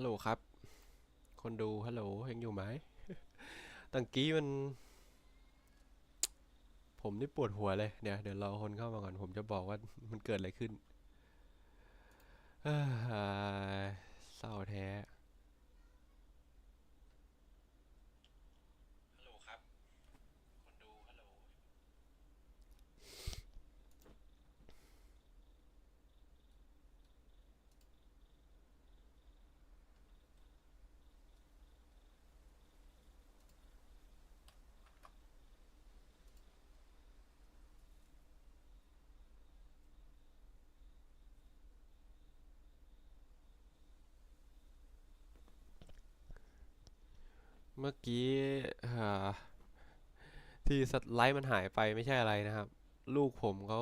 ฮัลโหลครับ คนดูฮัลโหลยังอยู่ไหมตังกี้มัน ผมนี่ปวดหัวเลยเดี๋ยวเดี๋ยวรอคนเข้ามาก่อนผมจะบอกว่ามันเกิดอะไรขึ้นเศร้าแท้ ฮัลโหลครับ คนดูฮัลโหล เมื่อกี้ที่สไลด์มันหายไปไม่ใช่อะไรนะครับ ลูกผมเขา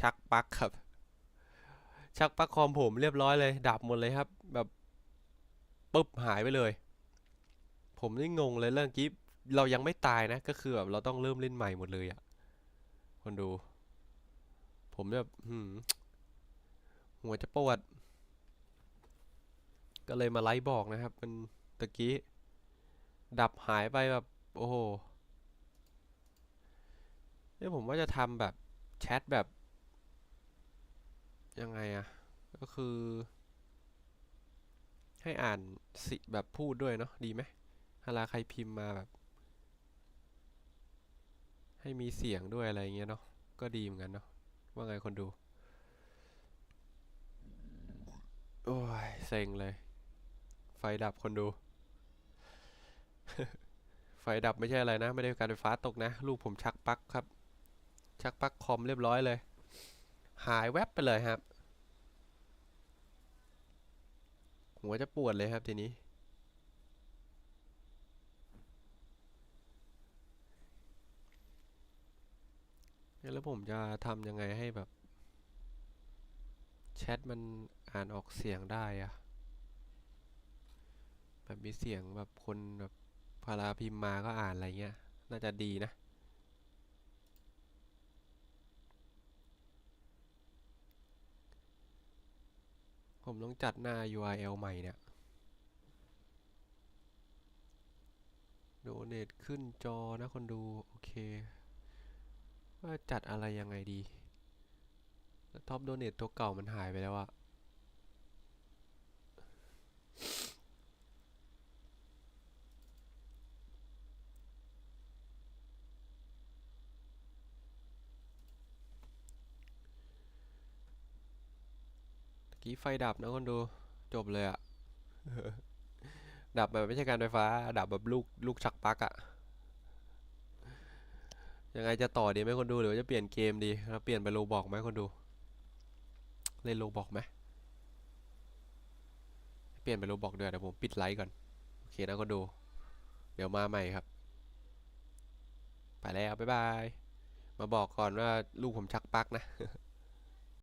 ชักปลั๊กครับ ชักปลั๊กคอมผมเรียบร้อยเลย ดับหมดเลยครับ แบบปุ๊บหายไปเลย ผมนี่งงเลยเรื่องกี้เรายังไม่ตายนะ ก็คือแบบเราต้องเริ่มเล่นใหม่หมดเลยอะคนดู ผมแบบหืมหัวจะปวด ก็เลยมาไลฟ์บอกนะครับเมันตะกี้ ดับหายไปแบบ โอ้โหนี่ผมว่าจะทำแบบ แชทแบบ ยังไงอะก็คือ ให้อ่านสิแบบพูดด้วยเนาะดีไหมเวลาใครพิมพ์มาแบบ ให้มีเสียงด้วยอะไรเงี้ยเนาะก็ดีเหมือนกันเนาะว่าไงคนดู โอ้ยเซ็งเลย ไฟดับคนดู ฟดับไม่ใช่อะไรนะ ไม่ได้การไฟฟ้าตกนะ ลูกผมชักปลั๊กครับ ชักปลั๊กคอมเรียบร้อยเลย หายแวบไปเลยครับ หัวจะปวดเลยครับทีนี้ แล้วผมจะทำยังไงให้แบบ แชทมันอ่านออกเสียงได้อะแบบมีเสียงแบบคนแบบ พาราพิมพ์มาก็อ่านอะไรเงี้ย น่าจะดีนะ ผมต้องจัดหน้า URL ใหม่เนี่ยโดเนทขึ้นจอนะคนดู โอเค ว่าจัดอะไรยังไงดีท็อปโดเนทตัวเก่ามันหายไปแล้วอะ กี้ไฟดับนะคนดู จบเลยอะดับแบบไม่ใช่การไฟฟ้า ดับแบบลูกลูกชักปลั๊กอะยังไงจะต่อดีไหมคนดูหรือว่าจะเปลี่ยนเกมดีเราเปลี่ยนไปโลบอกไหมคนดู เล่นโลบอกไหมเปลี่ยนไปโลบอกด้วยเดี๋ยวผมปิดไลฟ์ก่อนโอเคนะคนดู เดี๋ยวมาใหม่ครับ ไปแล้วบ๊ายบาย มาบอกก่อนว่าลูกผมชักปลั๊กนะ